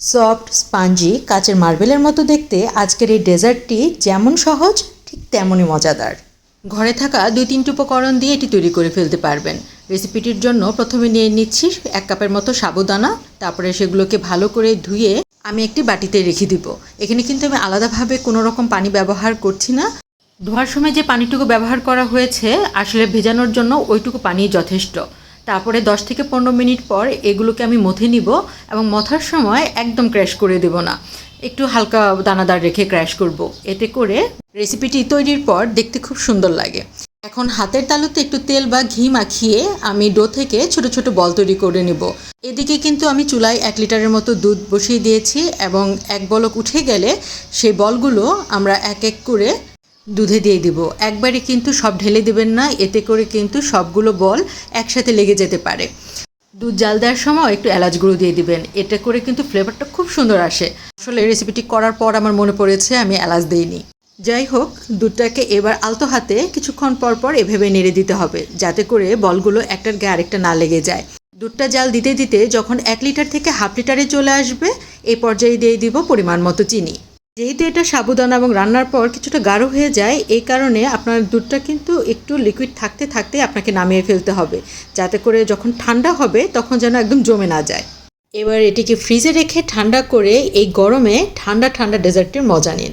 Soft, স্পাঞ্জি, কাচের মার্বেলের মতো দেখতে আজকের এই ডেজার্টটি যেমন সহজ, ঠিক তেমনই মজাদার। ঘরে থাকা দুই তিনটি উপকরণ দিয়ে এটি তৈরি করে ফেলতে পারবেন। রেসিপিটির জন্য প্রথমে নিয়ে নিচ্ছি এক কাপের মতো সাবুদানা, তারপরে সেগুলোকে ভালো করে ধুয়ে আমি একটি বাটিতে রেখে দিব। এখানে কিন্তু আমি আলাদাভাবে কোনো রকম পানি ব্যবহার করছি না। ধোয়ার সময় যে পানিটুকু ব্যবহার করা হয়েছে, আসলে ভেজানোর জন্য ওইটুকু পানি যথেষ্ট। তারপরে 10 থেকে পনেরো মিনিট পর এগুলোকে আমি মথে নিব এবং মথার সময় একদম ক্র্যাশ করে দেব না। একটু হালকা দানাদার রেখে ক্র্যাশ করব। এতে করে রেসিপিটি তৈরির পর দেখতে খুব সুন্দর লাগে। এখন হাতের তালুতে একটু তেল বা ঘি মাখিয়ে আমি ডো থেকে ছোট ছোট বল তৈরি করে নেব। এদিকে কিন্তু আমি চুলায় এক লিটারের মতো দুধ বসিয়ে দিয়েছি এবং এক বলক উঠে গেলে সেই বলগুলো আমরা এক এক করে দুধে দিয়ে দিব। একবারে কিন্তু সব ঢেলে দেবেন না, এতে করে কিন্তু সবগুলো বল একসাথে লেগে যেতে পারে। দুধ জাল দেওয়ার সময় একটু এলাচ গুঁড়ো দিয়ে দিবেন এটা করে কিন্তু ফ্লেভারটা খুব সুন্দর আসে। আসলে রেসিপিটি করার পর আমার মনে পড়েছে, আমি এলাচ দিইনি। যাই হোক, দুধটাকে এবার আলতো হাতে কিছুক্ষণ পর পর এভাবে নেড়ে দিতে হবে, যাতে করে বলগুলো একটার গায়ে আরেকটা না লেগে যায়। দুধটা জাল দিতে দিতে যখন এক লিটার থেকে হাফ লিটারে চলে আসবে এই পর্যায়ে দিয়ে দিব পরিমাণ মতো চিনি। যেহেতু এটা সাবুদানা এবং রান্নার পর কিছুটা গাঢ় হয়ে যায়, এই কারণে আপনার দুধটা কিন্তু একটু লিকুইড থাকতে থাকতে আপনাকে নামিয়ে ফেলতে হবে। যাতে করে যখন ঠান্ডা হবে, তখন যেন একদম জমে না যায়। এবার এটিকে ফ্রিজে রেখে ঠান্ডা করে এই গরমে ঠান্ডা ঠান্ডা ডেজার্টের মজা নিন।